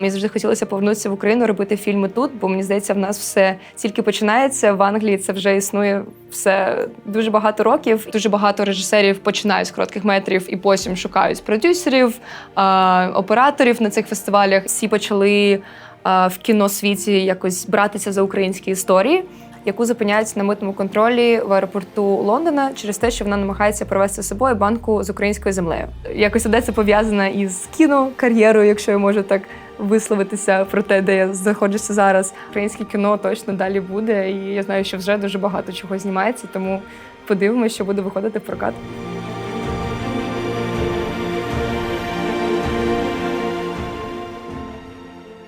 Мені завжди хотілося повернутися в Україну, робити фільми тут, бо мені здається, в нас все тільки починається. В Англії це вже існує все дуже багато років. Дуже багато режисерів починають з коротких метрів і потім шукають продюсерів, операторів на цих фестивалях. Всі почали в кіносвіті якось братися за українські історії. Яку зупиняють на митному контролі в аеропорту Лондона через те, що вона намагається провести з собою банку з українською землею. Якось де це пов'язано із кінокар'єрою, якщо я можу так висловитися про те, де я знаходжуся зараз. Українське кіно точно далі буде, і я знаю, що вже дуже багато чого знімається, тому подивимося, що буде виходити в прокат.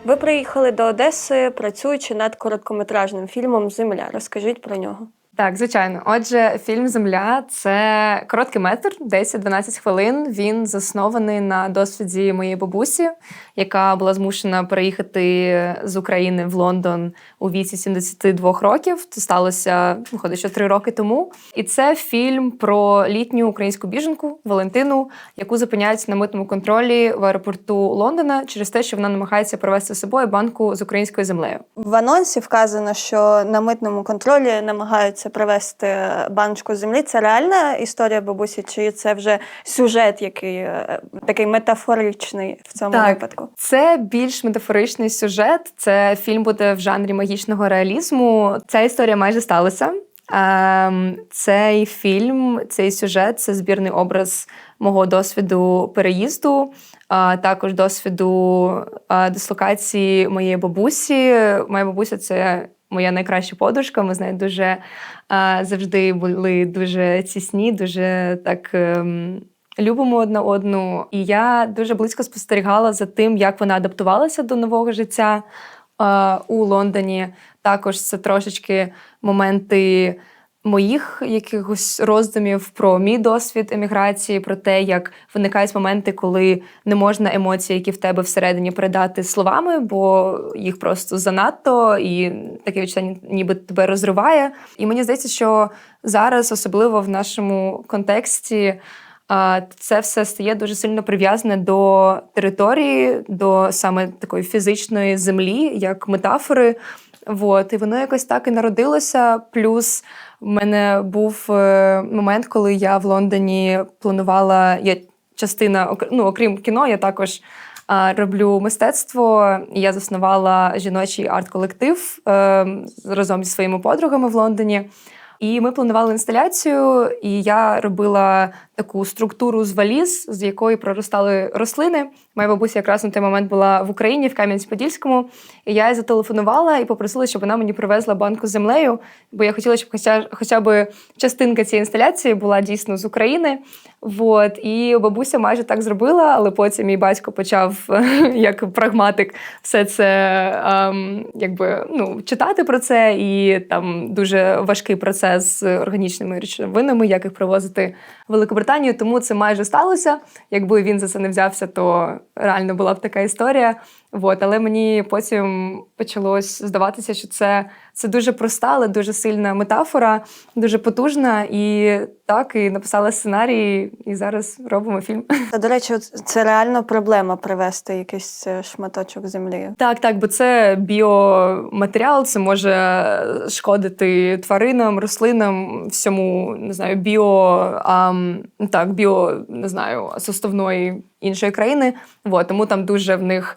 Ви приїхали до Одеси, працюючи над короткометражним фільмом Земля. Розкажіть про нього. Так, звичайно. Отже, фільм Земля це короткий метр, 10-12 хвилин. Він заснований на досвіді моєї бабусі, яка була змушена переїхати з України в Лондон у віці 72 років. Це сталося виходить, що три роки тому. І це фільм про літню українську біженку Валентину, яку зупиняють на митному контролі в аеропорту Лондона через те, що вона намагається провести з собою банку з українською землею. В анонсі вказано, що на митному контролі намагаються привезти баночку землі. Це реальна історія бабусі, чи це вже сюжет, який е, такий метафоричний в цьому Так. випадку? Це більш метафоричний сюжет. Це фільм буде в жанрі магічного реалізму. Ця історія майже сталася. Ем, Цей фільм, цей сюжет це збірний образ мого досвіду переїзду, а також досвіду дислокації моєї бабусі. Моя бабуся це моя найкраща подружка. Ми з нею дуже а, завжди були дуже тісні, дуже так. ем, любимо одна одну. І я дуже близько спостерігала за тим, як вона адаптувалася до нового життя е, у Лондоні. Також це трошечки моменти моїх якихось роздумів про мій досвід еміграції, про те, як виникають моменти, коли не можна емоції, які в тебе всередині передати словами, бо їх просто занадто, і таке відчуття ніби тебе розриває. І мені здається, що зараз, особливо в нашому контексті, це все стає дуже сильно прив'язане до території, до саме такої фізичної землі, як метафори. Вот. І воно якось так і народилося. Плюс в мене був е, момент, коли я в Лондоні планувала я частина, ну, окрім кіно, я також роблю мистецтво. Я заснувала жіночий арт-колектив е, разом зі своїми подругами в Лондоні. І ми планували інсталяцію, і я робила таку структуру з валіз, з якої проростали рослини. Моя бабуся якраз на той момент була в Україні, в Кам'янці-Подільському. І я їй зателефонувала і попросила, щоб вона мені привезла банку з землею, бо я хотіла, щоб хоча, хоча б частинка цієї інсталяції була дійсно з України. Вот. І бабуся майже так зробила, але потім мій батько почав, як прагматик, все це ем, якби, ну, читати про це. І там дуже важкий процес з органічними речовинами, як їх привозити в Великобританію. Тому це майже сталося. Якби він за це не взявся, то реально була б така історія. Вот. Але мені потім почалось здаватися, що це, це дуже проста, але дуже сильна метафора, дуже потужна. І так, і написала сценарій, і зараз робимо фільм. Та до речі, це реально проблема привезти якийсь е, шматочок землі. Так, так, бо це біоматеріал, це може шкодити тваринам, рослинам, всьому не знаю, біо ам, так, біо не знаю, составної іншої країни. Вот, тому там дуже в них.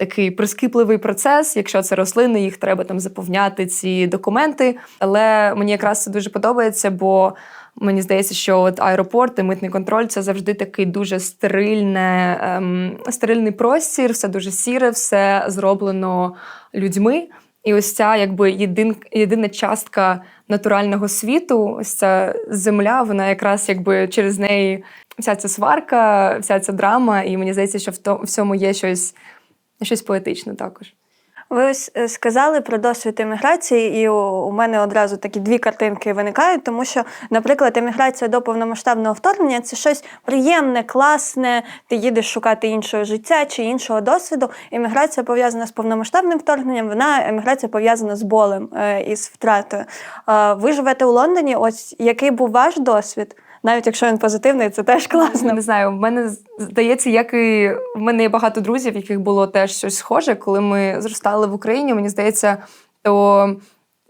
Такий прискіпливий процес. Якщо це рослини, їх треба там заповняти ці документи. Але мені якраз це дуже подобається, бо мені здається, що от аеропорт і митний контроль це завжди такий дуже стерильне, ем, стерильний простір, все дуже сіре, все зроблено людьми. І ось ця якби єдин, єдина частка натурального світу, ось ця земля, вона якраз якби через неї вся ця сварка, вся ця драма. І мені здається, що в то- в цьому є щось, щось поетичне також. Ви ось е, сказали про досвід еміграції, і у, мене одразу такі дві картинки виникають, тому що, наприклад, еміграція до повномасштабного вторгнення це щось приємне, класне. Ти їдеш шукати іншого життя чи іншого досвіду. Еміграція пов'язана з повномасштабним вторгненням. Вона еміграція пов'язана з болем е, і з втратою. Ви живете у Лондоні. Ось який був ваш досвід? Навіть якщо він позитивний, це теж класно. Не знаю, в мене здається, як і в мене є багато друзів, в яких було теж щось схоже, коли ми зростали в Україні. Мені здається, то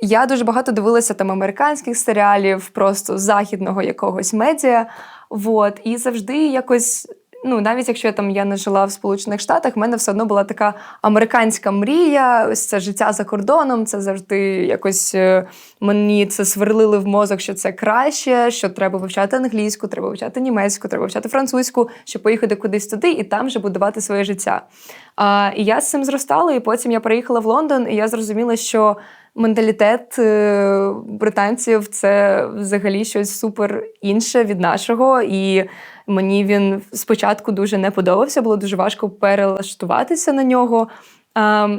я дуже багато дивилася там американських серіалів, просто західного якогось медіа. Вот, і завжди якось. Ну, навіть якщо я там я не жила в Сполучених Штатах, в мене все одно була така американська мрія. Ось це життя за кордоном. Це завжди якось е, мені це сверлили в мозок, що це краще, що треба вивчати англійську, треба вивчати німецьку, треба вивчати французьку, щоб поїхати кудись туди і там вже будувати своє життя. А, і я з цим зростала, і потім я приїхала в Лондон, і я зрозуміла, що менталітет е, британців це взагалі щось супер інше від нашого. І мені він спочатку дуже не подобався, було дуже важко перелаштуватися на нього.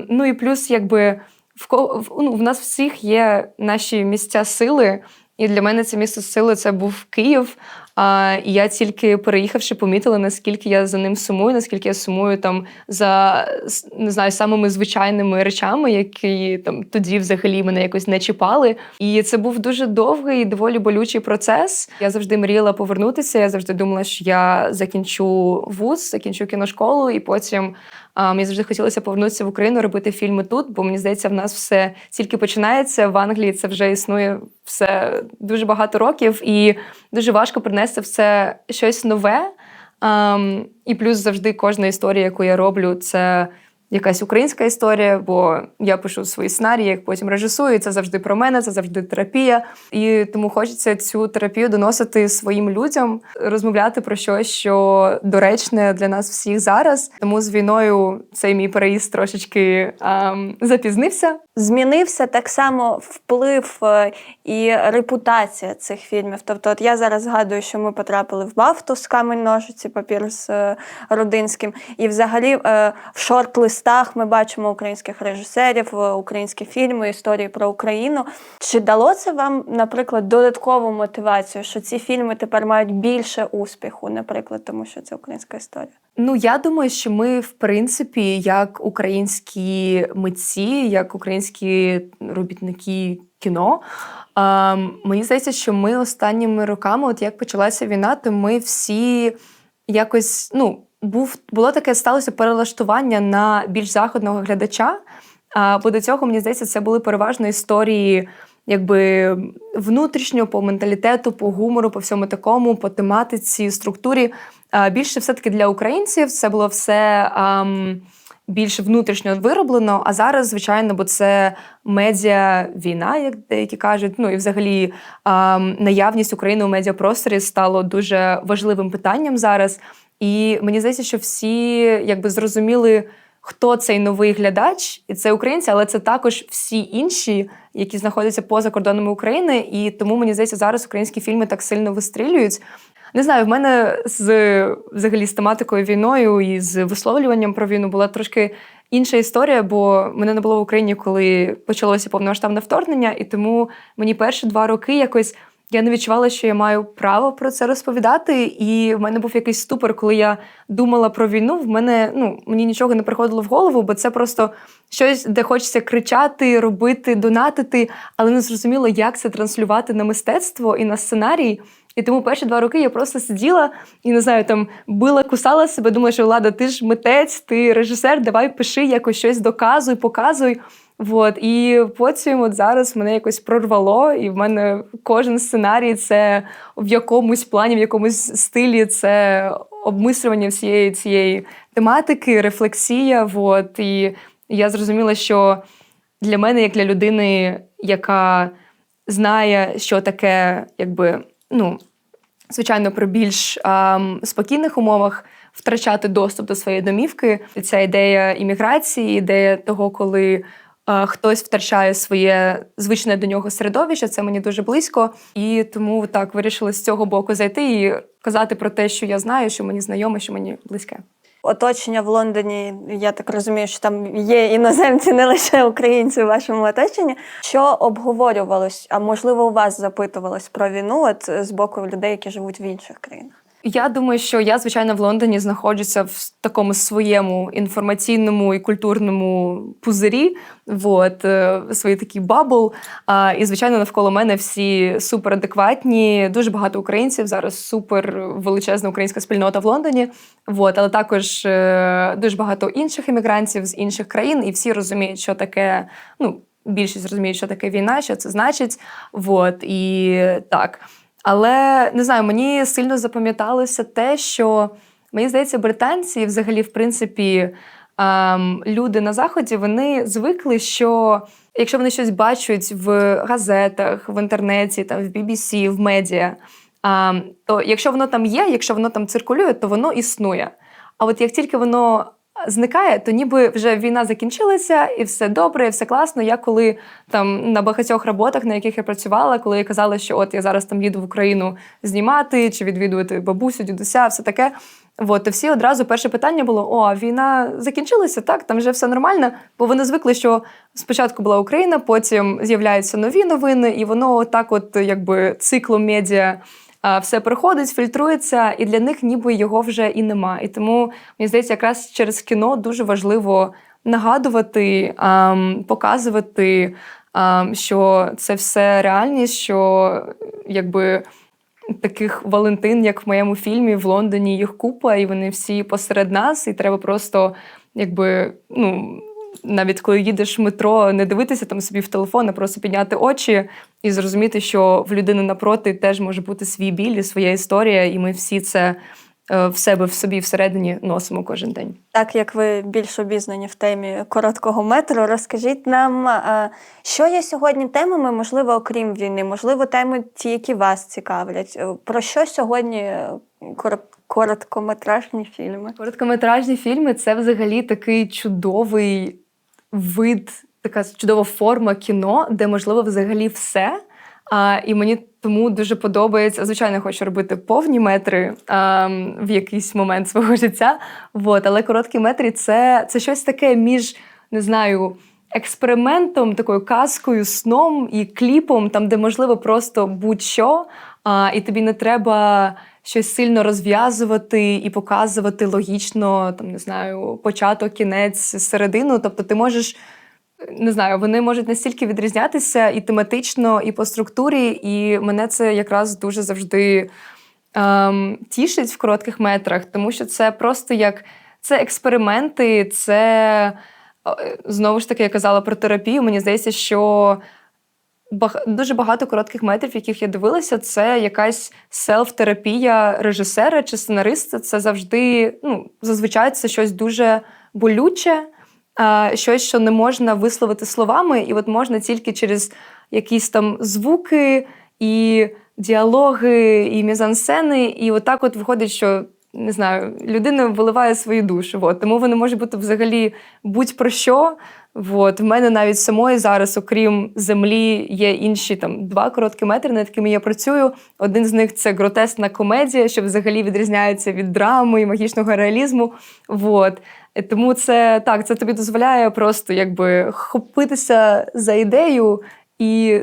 Ну і плюс, якби в, ну, в нас всіх є наші місця сили. І для мене це місце сили це був Київ. А, і я тільки переїхавши, помітила, наскільки я за ним сумую, наскільки я сумую там за не знаю, самими звичайними речами, які там тоді взагалі мене якось не чіпали. І це був дуже довгий, доволі болючий процес. Я завжди мріяла повернутися. Я завжди думала, що я закінчу вуз, закінчу кіношколу, і потім а, мені завжди хотілося повернутися в Україну, робити фільми тут, бо мені здається, в нас все тільки починається. В Англії це вже існує все дуже багато років, і дуже важко принести все щось нове. Ам, і плюс завжди кожна історія, яку я роблю, це якась українська історія, бо я пишу свої сценарії, я їх потім режисую. і Це завжди про мене, це завжди терапія. І тому хочеться цю терапію доносити своїм людям, розмовляти про щось, що доречне для нас всіх зараз. Тому з війною цей мій переїзд трошечки ам, запізнився. Змінився так само вплив е, і репутація цих фільмів. Тобто, от я зараз згадую, що ми потрапили в Бафту з камень ножиці, папір з е, Родинським. І взагалі е, в шорт-листах ми бачимо українських режисерів, е, українські фільми, історії про Україну. Чи дало це вам, наприклад, додаткову мотивацію, що ці фільми тепер мають більше успіху, наприклад, тому що це українська історія? Ну, я думаю, що ми, в принципі, як українські митці, як українські робітники кіно. ем, мені здається, що ми останніми роками, от як почалася війна, то ми всі якось ну, був, було таке сталося перелаштування на більш заходного глядача. А, бо до цього, мені здається, це були переважно історії якби внутрішньо, по менталітету, по гумору, по всьому такому, по тематиці, структурі. А, більше все-таки для українців це було все. ам, більш внутрішньо вироблено, а зараз, звичайно, бо це медіа війна, як деякі кажуть. Ну і взагалі ам, наявність України у медіапросторі стало дуже важливим питанням зараз. І мені здається, що всі якби зрозуміли, хто цей новий глядач, і це українці, але це також всі інші, які знаходяться поза кордонами України. І тому мені здається, зараз українські фільми так сильно вистрілюють. Не знаю, в мене з взагалі з тематикою війною і з висловлюванням про війну була трошки інша історія, бо мене не було в Україні, коли почалося повномасштабне вторгнення, і тому мені перші два роки якось. Я не відчувала, що я маю право про це розповідати, і в мене був якийсь ступор, коли я думала про війну. В мене ну мені нічого не приходило в голову, бо це просто щось, де хочеться кричати, робити, донатити, але не зрозуміло, як це транслювати на мистецтво і на сценарій. І тому перші два роки я просто сиділа і не знаю, там била, кусала себе, думала, що Лада, ти ж митець, ти режисер, давай пиши якось щось доказуй, показуй. Вот. І потім от зараз мене якось прорвало, і в мене кожен сценарій це в якомусь плані, в якомусь стилі це обмислювання всієї цієї тематики, рефлексія. Вот. І я зрозуміла, що для мене, як для людини, яка знає, що таке, якби, ну, звичайно, при більш ам, спокійних умовах втрачати доступ до своєї домівки. Ця ідея імміграції, ідея того, коли хтось втрачає своє звичне до нього середовище, це мені дуже близько. І тому так вирішила з цього боку зайти і казати про те, що я знаю, що мені знайоме, що мені близьке. Оточення в Лондоні, я так розумію, що там є іноземці, не лише українці у вашому оточенні. Що обговорювалось, а можливо, у вас запитувалось про війну от з боку людей, які живуть в інших країнах? Я думаю, що я, звичайно, в Лондоні знаходжуся в такому своєму інформаційному і культурному пузирі, вот, е, свої такий бабл. А, і, звичайно, навколо мене всі суперадекватні, дуже багато українців. Зараз супер величезна українська спільнота в Лондоні. Вот, але також е, дуже багато інших іммігрантів з інших країн, і всі розуміють, що таке. ну, Більшість розуміють, що таке війна, що це значить. Вот, і так. Але не знаю, мені сильно запам'яталося те, що мені здається, британці, взагалі, в принципі, ем, люди на заході, вони звикли, що якщо вони щось бачать в газетах, в інтернеті, там в BBC, в медіа, ем, то якщо воно там є, якщо воно там циркулює, то воно існує. А от як тільки воно зникає, то ніби вже війна закінчилася, і все добре, і все класно. Я коли там на багатьох роботах, на яких я працювала, коли я казала, що от я зараз там їду в Україну знімати чи відвідувати бабусю, дідуся, все таке. От, і всі одразу перше питання було: о, війна закінчилася, так, там вже все нормально. Бо вони звикли, що спочатку була Україна, потім з'являються нові новини, і воно так, от якби циклом медіа все приходить, фільтрується, і для них ніби його вже і нема. І тому мені здається, якраз через кіно дуже важливо нагадувати, показувати, що це все реальність, що якби. Таких Валентин, як в моєму фільмі в Лондоні, їх купа, і вони всі посеред нас, і треба просто, якби, ну, навіть коли їдеш в метро, не дивитися там собі в телефон, а просто підняти очі і зрозуміти, що в людини напроти теж може бути свій біль і своя історія, і ми всі це е, в себе в собі всередині носимо кожен день. Так як ви більш обізнані в темі короткого метру, розкажіть нам, е, що є сьогодні темами, можливо, окрім війни, можливо, теми ті, які вас цікавлять. Е, Про що сьогодні короткометражні фільми? Короткометражні фільми це взагалі такий чудовий вид, така чудова форма кіно, де можливо взагалі все. А, і мені тому дуже подобається. Звичайно, хочу робити повні метри а, в якийсь момент свого життя. Вот, але короткі метри це, це щось таке між, не знаю, експериментом, такою казкою, сном і кліпом, там, де можливо просто будь-що, а, і тобі не треба щось сильно розв'язувати і показувати логічно, там не знаю, початок, кінець, середину. Тобто, ти можеш. Не знаю, вони можуть настільки відрізнятися і тематично, і по структурі, і мене це якраз дуже завжди ем, тішить в коротких метрах, тому що це просто як це експерименти, це знову ж таки я казала про терапію. Мені здається, що дуже багато коротких метрів, яких я дивилася, це якась селф-терапія режисера чи сценариста. Це завжди, ну, зазвичай це щось дуже болюче, щось, що не можна висловити словами, і от можна тільки через якісь там звуки і діалоги, і мізансцени, і отак от виходить, що. Не знаю, людина виливає свою душу. От. Тому вони можуть бути взагалі будь-про що. От. В мене навіть самої зараз, окрім землі, є інші там два короткі метри, над якими я працюю. Один з них це гротесна комедія, що взагалі відрізняється від драми і магічного реалізму. От. Тому це так, це тобі дозволяє просто якби хопитися за ідею і.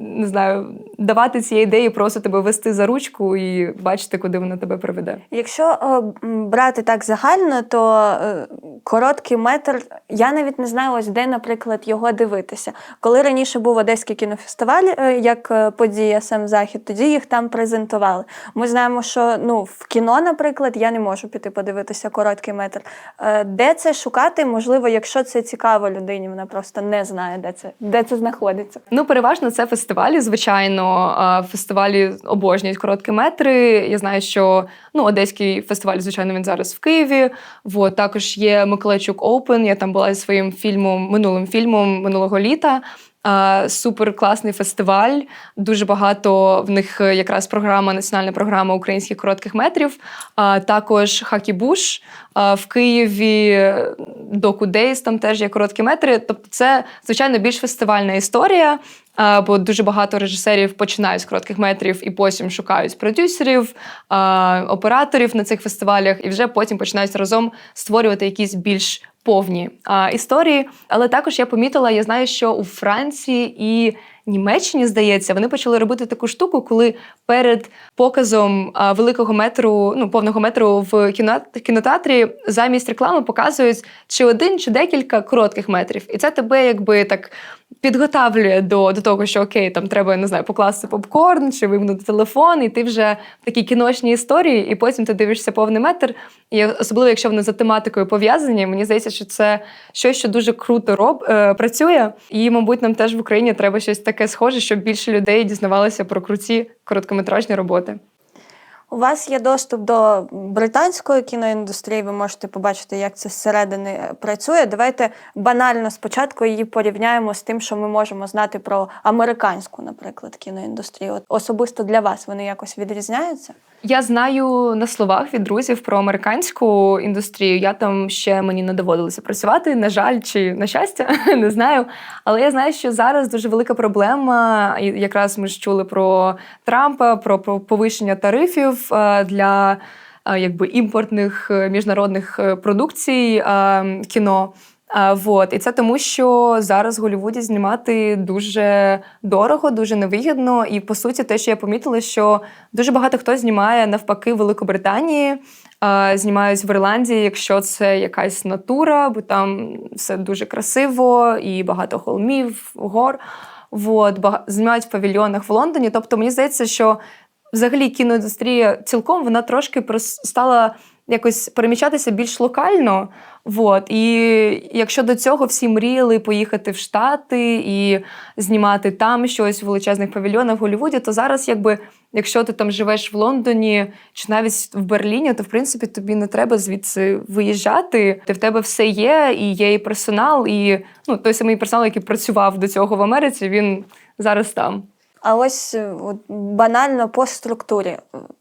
Не знаю, давати ці ідеї, просто тебе вести за ручку і бачити, куди вона тебе приведе. Якщо е, м, брати так загально, то е, короткий метр, я навіть не знаю, ось де, наприклад, його дивитися. Коли раніше був Одеський кінофестиваль е, як е, подія сам захід, тоді їх там презентували. Ми знаємо, що ну, в кіно, наприклад, я не можу піти подивитися короткий метр. Е, Де це шукати? Можливо, якщо це цікаво людині, вона просто не знає, де це, де це знаходиться. Ну, переважно це фестивалі, звичайно. Фестивалі обожнюють короткі метри. Я знаю, що ну, Одеський фестиваль, звичайно, він зараз в Києві. Вот, також є Миколайчук Open. Я там була зі своїм фільмом, минулим фільмом минулого літа. Супер класний фестиваль. Дуже багато в них е, якраз програма, національна програма українських коротких метрів. Також Хакібуш в Києві, Доку Дейс, там теж є короткі метри. Тобто, це звичайно більш фестивальна історія. Бо дуже багато режисерів починають з коротких метрів і потім шукають продюсерів, операторів на цих фестивалях, і вже потім починають разом створювати якісь більш повні історії. Але також я помітила, я знаю, що у Франції і Німеччині, здається, вони почали робити таку штуку, коли перед показом великого метру, ну повного метру в кінотеатрі замість реклами показують чи один, чи декілька коротких метрів. І це тебе якби так підготавлює до, до того, що окей, там треба не знаю, покласти попкорн чи вимкнути телефон, і ти вже в такій кіношній історії, і потім ти дивишся повний метр. І особливо, якщо вони за тематикою пов'язані, мені здається, що це щось, що дуже круто роб, е, працює. І, мабуть, нам теж в Україні треба щось таке схоже, щоб більше людей дізнавалося про круті короткометражні роботи. У вас є доступ до британської кіноіндустрії, ви можете побачити, як це зсередини е, працює. Давайте банально спочатку її порівняємо з тим, що ми можемо знати про американську, наприклад, кіноіндустрію. От особисто для вас вони якось відрізняються? Я знаю на словах від друзів про американську індустрію. Я там ще мені не доводилося працювати. На жаль, чи на щастя, не знаю. Але я знаю, що зараз дуже велика проблема. Якраз ми ж чули про Трампа, про повищення тарифів е, для е, якби імпортних е, міжнародних продукцій кіно. А, вот. І це тому, що зараз в Голлівуді знімати дуже дорого, дуже невигідно. І по суті, те, що я помітила, що дуже багато хто знімає навпаки в Великобританії, а, знімають в Ірландії, якщо це якась натура, бо там все дуже красиво і багато холмів, гор. Вот. Знімають в павільйонах в Лондоні. Тобто, мені здається, що взагалі кіноіндустрія цілком вона трошки стала якось переміщатися більш локально. Вот. І якщо до цього всі мріяли поїхати в Штати і знімати там щось в величезних павільйонах в Голлівуді, то зараз, якби, якщо ти там живеш в Лондоні чи навіть в Берліні, то в принципі тобі не треба звідси виїжджати. Ти в тебе все є, і є і персонал, і ну, той самий персонал, який працював до цього в Америці, він зараз там. А ось е, от, банально по структурі.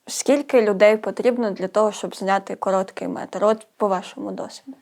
Скільки людей потрібно для того, щоб зняти короткий метр? От по вашому досвіду.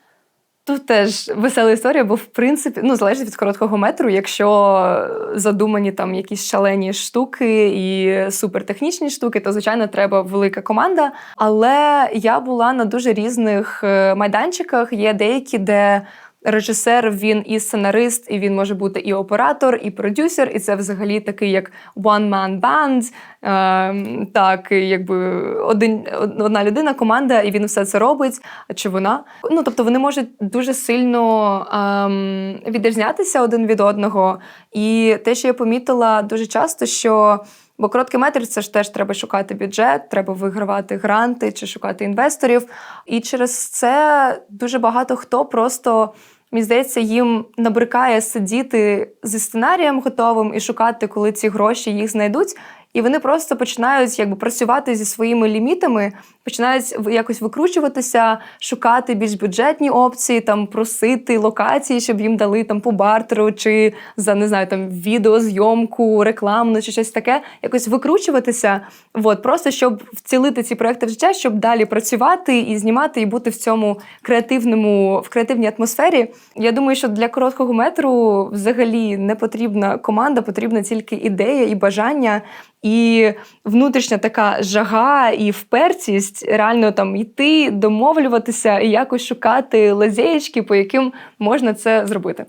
Тут теж весела історія, бо в принципі ну залежить від короткого метру. Якщо задумані там якісь шалені штуки і супертехнічні штуки, то звичайно треба велика команда. Але я була на дуже різних е, майданчиках. Є деякі, де режисер він і сценарист, і він може бути і оператор, і продюсер, і це взагалі такий як one-man band. Е, так, якби один, одна людина, команда, і він все це робить. Чи вона? Ну тобто вони можуть дуже сильно ем, відрізнятися один від одного. І те, що я помітила дуже часто, що Бо короткий метр це ж теж треба шукати бюджет, треба вигравати гранти чи шукати інвесторів. І через це дуже багато хто просто. Мені здається, їм набрикає сидіти зі сценарієм готовим і шукати, коли ці гроші їх знайдуть. І вони просто починають якби працювати зі своїми лімітами, починають якось викручуватися, шукати більш бюджетні опції, там просити локації, щоб їм дали там по бартеру, чи за не знаю, там відеозйомку, рекламну чи щось таке, якось викручуватися. От, просто щоб вцілити ці проекти в життя, щоб далі працювати і знімати, і бути в цьому креативному, в креативній атмосфері. Я думаю, що для короткого метру взагалі не потрібна команда, потрібна тільки ідея і бажання. І внутрішня така жага і впертість реально там йти, домовлюватися і якось шукати лазєєчки, по яким можна це зробити.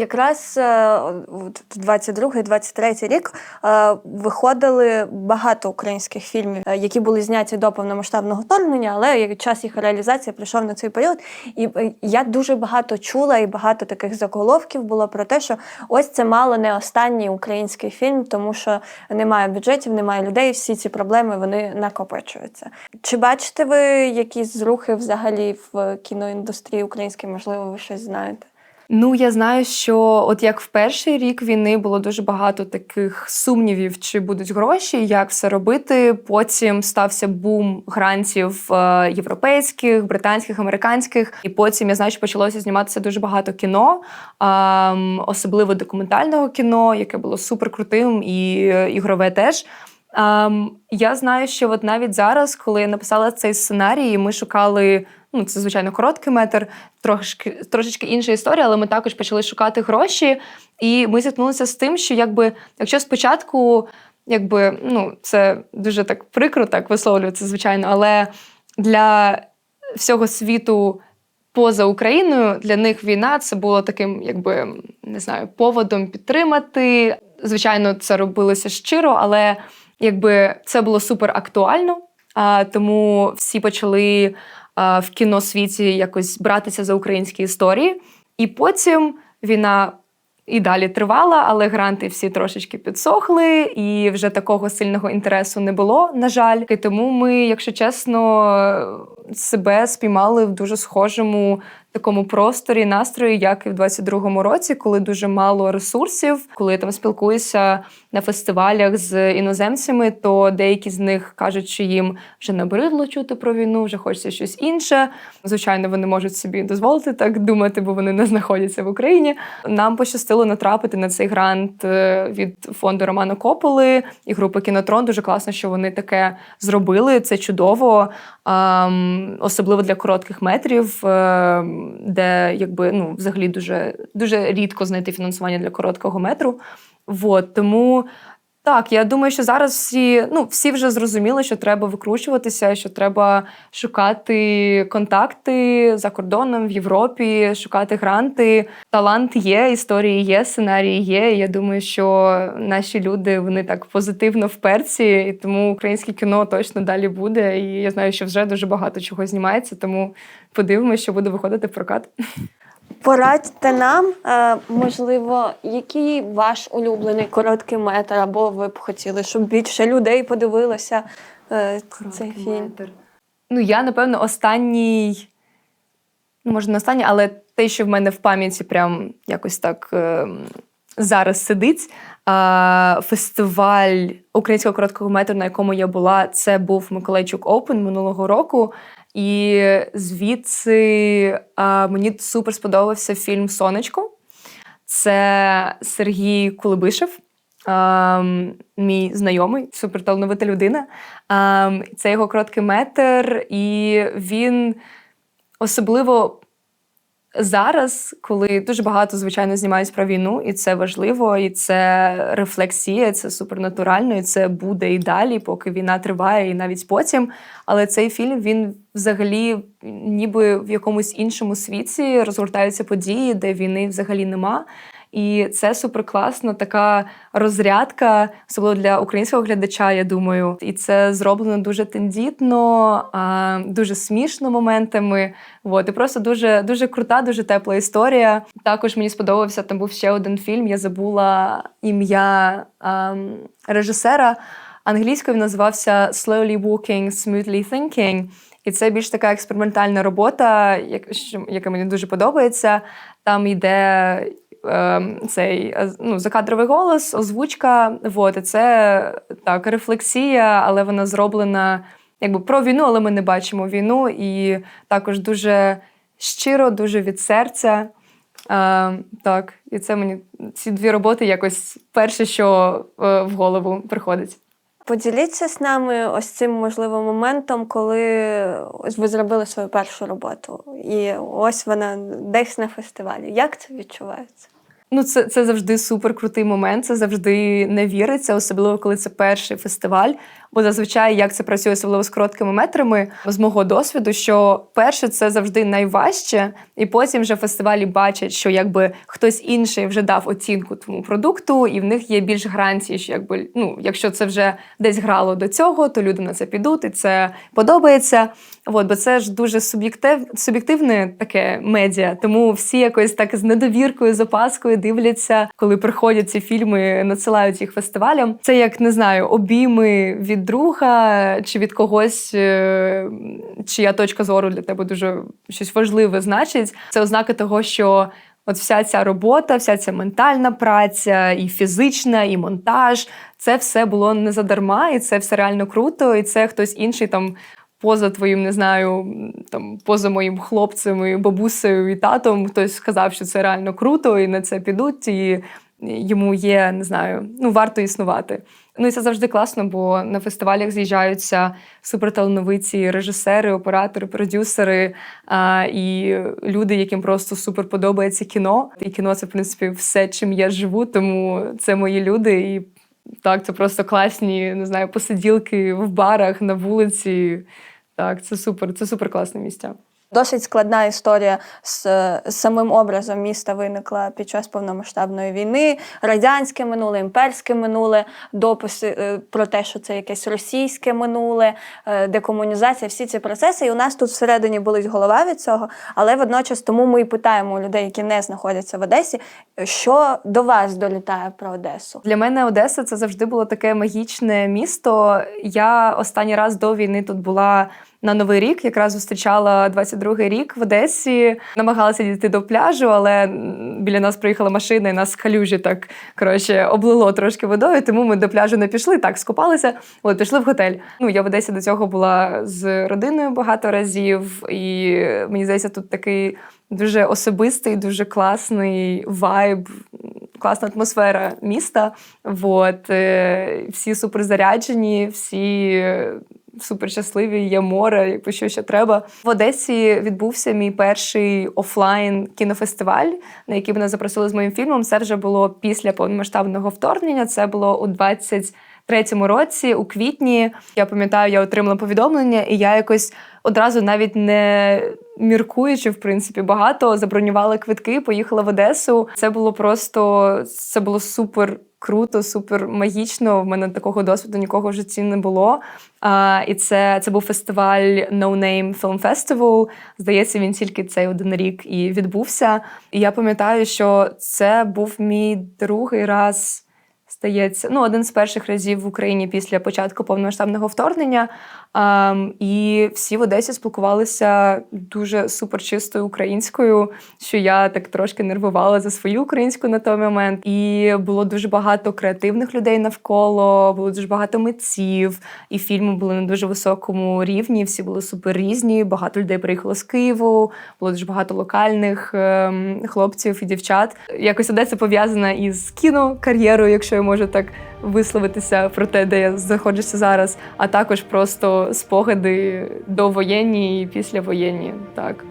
Якраз е, от 22-23 рік е, виходили багато українських фільмів, е, які були зняті до повномасштабного вторгнення, але час їх реалізації прийшов на цей період. І я дуже багато чула, і багато таких заголовків було про те, що ось це мало не останній український фільм, тому що немає бюджетів, немає людей. Всі ці проблеми вони накопичуються. Чи бачите ви якісь зрухи взагалі в кіноіндустрії українській? Можливо, ви щось знаєте? Ну, я знаю, що от як в перший рік війни було дуже багато таких сумнівів, чи будуть гроші, як все робити. Потім стався бум грантів е, європейських, британських, американських. І потім я знаю, що почалося зніматися дуже багато кіно, ем, особливо документального кіно, яке було суперкрутим, і е, ігрове теж. Ем, я знаю, що от навіть зараз, коли я написала цей сценарій, ми шукали. Ну, це звичайно короткий метр, трошки трошечки інша історія, але ми також почали шукати гроші, і ми зіткнулися з тим, що якби якщо спочатку, якби ну це дуже так прикро, так висловлюється, звичайно, але для всього світу. Поза Україною для них війна це було таким, якби не знаю, поводом підтримати Звичайно, це робилося щиро, але якби це було супер актуально. А, тому всі почали в кіносвіті якось братися за українські історії. І потім війна і далі тривала, але гранти всі трошечки підсохли, і вже такого сильного інтересу не було, на жаль. І тому ми, якщо чесно, себе спіймали в дуже схожому такому просторі настрої, як і в 22-му році, коли дуже мало ресурсів, коли я там спілкуюся на фестивалях з іноземцями, то деякі з них кажуть, що їм вже набридло чути про війну, вже хочеться щось інше. Звичайно, вони можуть собі дозволити так думати, бо вони не знаходяться в Україні. Нам пощастило натрапити на цей грант е, від фонду Романа Кополи і групи Кінотрон. Дуже класно, що вони таке зробили. Це чудово, особливо для коротких метрів, е, де якби ну взагалі дуже дуже рідко знайти фінансування для короткого метру. Вот, тому так, я думаю, що зараз всі, ну, всі вже зрозуміли, що треба викручуватися, що треба шукати контакти за кордоном в Європі, шукати гранти. Талант є, історії є, сценарії є. Я думаю, що наші люди вони так позитивно вперці, і тому українське кіно точно далі буде. І я знаю, що вже дуже багато чого знімається, тому подивимося, що буде виходити в прокат. Порадьте нам, е, можливо, який ваш улюблений короткий метр, або ви б хотіли, щоб більше людей подивилося е, цей фільм. Ну, я, напевно, останній, ну, може, не останній, але те, що в мене в пам'яті прям якось так е, зараз сидить. Фестиваль українського короткого метру, на якому я була, це був Миколайчук Оупен минулого року. І звідси а, мені супер сподобався фільм Сонечко. Це Сергій Кулебишев, а, мій знайомий, суперталановита людина. А, це його короткий метр, і він особливо зараз, коли дуже багато, звичайно, знімають про війну, і це важливо, і це рефлексія, це супернатурально, і це буде і далі, поки війна триває, і навіть потім. Але цей фільм він взагалі ніби в якомусь іншому світі розгортаються події, де війни взагалі нема. І це суперкласно, така розрядка, особливо для українського глядача, я думаю. І це зроблено дуже тендітно, дуже смішно моментами. От, і просто дуже, дуже крута, дуже тепла історія. Також мені сподобався, там був ще один фільм. Я забула ім'я режисера. Англійською він називався Slowly Walking, Smoothly Thinking. І це більш така експериментальна робота, яка мені дуже подобається. Там йде цей е, ну, закадровий голос, озвучка. Вот, і це так, рефлексія, але вона зроблена якби про війну, але ми не бачимо війну. І також дуже щиро, дуже від серця. Е, так, і це мені ці дві роботи якось перше, що е, в голову приходить. Поділіться з нами ось цим можливим моментом, коли ви зробили свою першу роботу. І ось вона десь на фестивалі. Як це відчувається? Ну, це, це завжди супер крутий момент. Це завжди не віриться, особливо коли це перший фестиваль. Бо зазвичай як це працює, особливо з короткими метрами, з мого досвіду, що перше це завжди найважче, і потім вже фестивалі бачать, що якби хтось інший вже дав оцінку тому продукту, і в них є більш гарантії, що якби ну, якщо це вже десь грало до цього, то люди на це підуть, і це подобається. От, бо це ж дуже суб'єктив, суб'єктивне таке медіа, тому всі якось так з недовіркою, з опаскою дивляться, коли приходять ці фільми, надсилають їх фестивалям. Це як не знаю, обійми від друга чи від когось, е, чия точка зору для тебе дуже щось важливе значить. Це ознака того, що. От вся ця робота, вся ця ментальна праця, і фізична, і монтаж це все було не задарма, і це все реально круто. І це хтось інший там поза твоїм, не знаю, там поза моїм хлопцем, і бабусею і татом. Хтось сказав, що це реально круто, і на це підуть, і йому є, не знаю, ну варто існувати. Ну і це завжди класно, бо на фестивалях з'їжджаються суперталановиті режисери, оператори, продюсери а, і люди, яким просто супер подобається кіно. І кіно це в принципі все, чим я живу, тому це мої люди. І так, це просто класні, не знаю, посиділки в барах на вулиці. Так, це супер, це супер класне місця. Досить складна історія з, з самим образом міста виникла під час повномасштабної війни. Радянське минуле, імперське минуле, дописи е, про те, що це якесь російське минуле, е, декомунізація, всі ці процеси. І у нас тут всередині болить голова від цього. Але водночас тому ми і питаємо у людей, які не знаходяться в Одесі, що до вас долітає про Одесу. Для мене Одеса це завжди було таке магічне місто. Я останній раз до війни тут була на Новий рік, якраз зустрічала 22-й рік в Одесі. Намагалася дійти до пляжу, але біля нас приїхала машина, і нас калюжі так коротше облило трошки водою. Тому ми до пляжу не пішли. Так скупалися. От пішли в готель. Ну я в Одесі до цього була з родиною багато разів, і мені здається, тут такий дуже особистий, дуже класний вайб, класна атмосфера міста. Вот. е, Всі суперзаряджені, всі супер щасливі, є море, якби що ще треба. В Одесі відбувся мій перший офлайн кінофестиваль, на який мене запросили з моїм фільмом. Це вже було після повномасштабного вторгнення. Це було у 23-му році, у квітні. Я пам'ятаю, я отримала повідомлення, і я якось одразу навіть не міркуючи, в принципі, багато забронювала квитки, поїхала в Одесу. Це було просто це було супер. Круто, супер магічно. В мене такого досвіду нікого в житті не було. А, і це, це був фестиваль No Name Film Festival. Здається, він тільки цей один рік і відбувся. І я пам'ятаю, що це був мій другий раз. Стається, ну, один з перших разів в Україні після початку повномасштабного вторгнення. Ем, і всі в Одесі спілкувалися дуже суперчистою українською, що я так трошки нервувала за свою українську на той момент. І було дуже багато креативних людей навколо, було дуже багато митців, і фільми були на дуже високому рівні. Всі були супер різні. Багато людей приїхало з Києву, було дуже багато локальних ем, хлопців і дівчат. Якось Одеса пов'язана із кінокар'єрою, якщо я можу так висловитися про те, де я знаходжуся зараз, а також просто спогади довоєнні і післявоєнні. Так.